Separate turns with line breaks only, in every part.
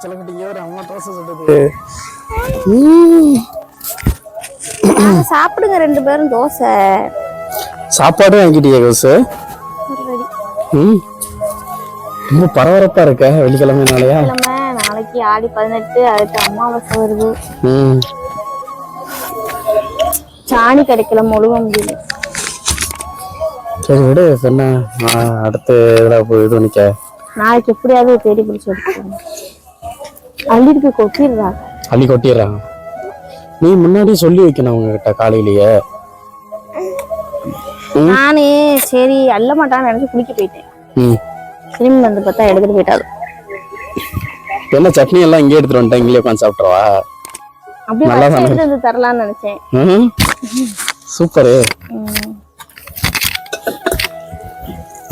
சில குட்டிங்க ஒரு அம்மா தோசை சுடுது
சாப்பிடுங்க ரெண்டு பேரும் தோசை.
சாப்பாடும் வாங்கிட்டியா கோசு
ரெடி
ம். ரொம்ப பரபரப்பா இருக்க வெள்ளிக்கிழமைனாலயா
கிழமை நாளைக்கு ஆடி பதினெட்டு அடுத்து அமாவாசை வருது. சாணி கிடைக்கல முழுவ முடியல.
சரி விடு நான் அடுத்து இதில் போய் இது பண்ணிக்க?
நாளைக்கு எப்படியாவது தேடி பிடிச்சி எடுத்துக்கோங்க அள்ளிருக்கு கொட்டிடுறா.
அள்ளி கொட்டிடுறாங்க நீ முன்னாடி சொல்லி வைக்கணும் அவங்க கிட்ட காலையிலேயே
நானே சரி அள்ள மாட்டான்னு நினைச்சு குளிக்க போயிட்டேன். திரும்பி வந்து பார்த்தா எடுத்துட்டு போயிட்டாரு.
என்ன சட்னி எல்லாம் இங்கே எடுத்துட்டு வந்துட்டேன் இங்கேயே உட்காந்து சாப்பிட்றவா
அப்படியே தரலாம்னு நினைச்சேன்.
சூப்பரு.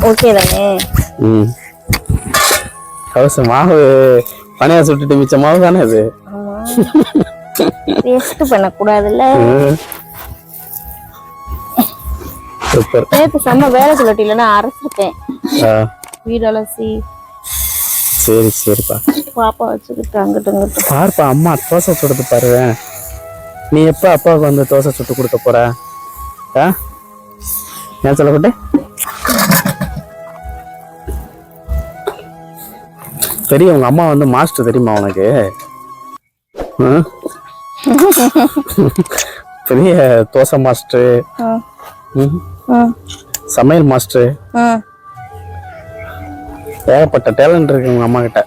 ஓகே தானே?
ம். கவசம் மாவு பனையா சுட்டுட்டு மிச்ச மாவு தானே அது?
வேஸ்ட் பண்ணக்கூடாதுல்ல.
ம். சூப்பர்.
நேற்று செம்ம வேலை சொல்லட்டி இல்லைன்னா அரைச்சிருக்கேன்
ஆ.
வீடு அலசி.
சரி சரிப்பா.
பாப்பா வச்சுக்கிட்டு அங்கிட்டு அங்கிட்டு
பாருப்பா அம்மா தோசை சுடுறது பாருவேன் நீ எப்போ அப்பாவுக்கு வந்து தோசை சுட்டு கொடுக்க போற? ஆ? ஏன் சொல்லப்பட்டு தெரியும் உங்க அம்மா வந்து மாஸ்டர் தெரியுமா உனக்கு? பெரிய தோசை மாஸ்டர் சமையல் மாஸ்டர் ஏகப்பட்ட டேலண்ட் இருக்கு உங்க அம்மா கிட்ட.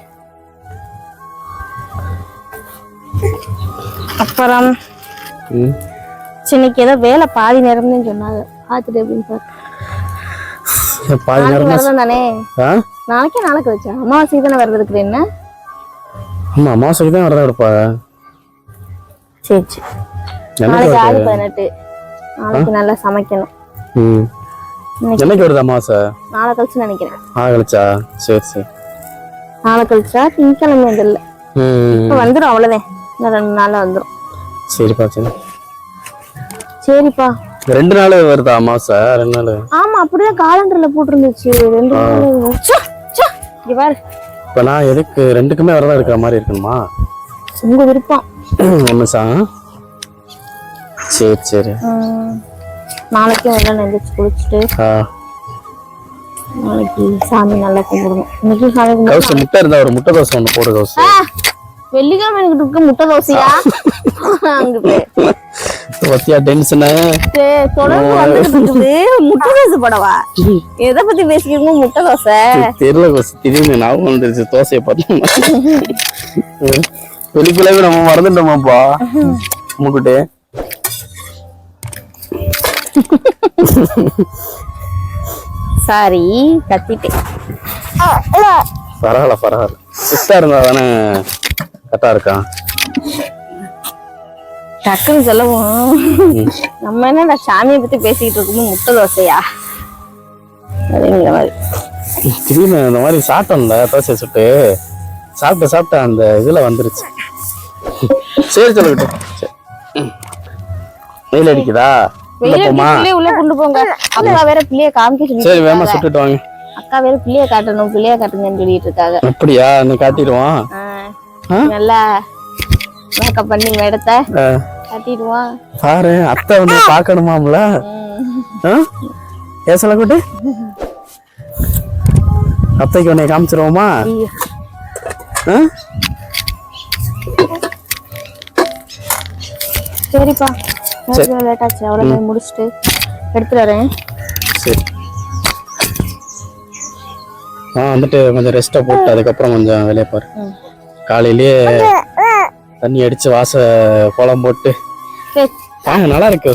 அப்புறம் இன்னைக்கு ஏதோ வேலை பாதி நேரம்னு சொன்னாங்க. பார்த்துட்டு எப்படின்னு பாரு.
பாதி நேரமா
விரதம் தானே நாளைக்கே நாளைக்கு வச்சா. அமாவாசைக்கு தானே விரதம் இருக்குது என்ன?
ஆமா அமாவாசைக்கு தான் வரதா எடுப்பா
சரி சரி. நாளைக்கு
வருது?
பதினெட்டு. நாளைக்கு நல்லா சமைக்கணும்.
ம். என்னைக்கு வருது அமாவாசை?
நாளை கழிச்சு நினைக்கிறேன்.
ஆ கழிச்சா? சரி சரி.
நாளை கழிச்சா திங்கக்கிழமை இல்லை
ம்.
இப்போ வந்துடும் அவ்வளோதான் இன்னும் ரெண்டு நாள்ல வந்துடும்
சரிப்பா சரி.
சரிப்பா.
ரெண்டு நாள் வருதா அமாவாசை? ரெண்டு நாள்.
ஆமா அப்படிதான் காலண்டர்ல போட்டிருந்துச்சு. ரெண்டு நாள்.
இப்போ நான் எதுக்கு ரெண்டுக்குமே வரதா இருக்கிற மாதிரி இருக்கணுமா?
உங்க விருப்பம்.
சா சரி சரி.
உம், நாளைக்கும் எல்லாம் நெஞ்சிச்சு குளிச்சுட்டு நாளைக்கு சாமி நல்லா கும்பிடணும். இன்னைக்கு சாமி கும்பிடணும்.
கவுசு முட்டை இருந்தா ஒரு முட்டை தோசை ஒன்று போடு
ஆ, வெள்ளிக்கிழமை எனக்கு முட்டை தோசையா? அங்க போய்.
பத்தியா டென்ஷனு.
முட்டை தோசை படவா? எதை பத்தி பேசிக்கிறோமோ முட்டை தோசை
தெரியல கவுசு திடீர்னு ஞாபகம் வந்துருச்சு தோசையை பார்த்தோம் நம்ம மறந்துட்டோமாப்பா? உங்ககிட்ட
சாரி கத்திட்டேன்.
பரவாயில்ல பரவாயில்ல. சிஸ்டா இருந்தா தானே கரெக்டா இருக்கான்
டக்குன்னு சொல்லவும். நம்ம என்ன சாமியை பத்தி பேசிக்கிட்டு இருக்கும்போது முட்டை தோசையா? அப்படிங்கிற மாதிரி.
திடீர்னு இந்த மாதிரி சாப்பிட்டோம்ல தோசை சுட்டு. சாப்பிட்ட சாப்பிட்ட அந்த இதுல வந்துருச்சு. சரி சொல்லிக்கிட்டு சரி. வெயில் அடிக்குதா? உள்ள
கொண்டு போங்க. அக்கா வேற பிள்ளைய காமிக்க
சரி
சொல்லி
வேமா சுட்டுட்டு வாங்க.
அக்கா வேற பிள்ளைய காட்டணும் பிள்ளைய காட்டுங்கன்னு சொல்லிட்டு இருக்காங்க.
அப்படியா?
ஆ,
ஆ?
நல்லா மேக்கப் பண்ணி மேடத்த.
ஆ,
காட்டிடுவான்
பாரு அத்தை வந்து பார்க்கணுமாம்ல? ஏன் சொல்லக்கூட்டு அத்தைக்கு உன்னை காமிச்சிருவோமா?
சரிப்பா. லேட் ஆச்சு அவ்வளோ முடிச்சுட்டு எடுத்துட்டு வரேன்.
சரி. ஆ வந்துட்டு கொஞ்சம் ரெஸ்ட்டை போட்டு அதுக்கப்புறம் கொஞ்சம் வெளியே பாரு. காலையிலேயே தண்ணி அடிச்சு வாச கோலம் போட்டு. ஆ நல்லா இருக்கு.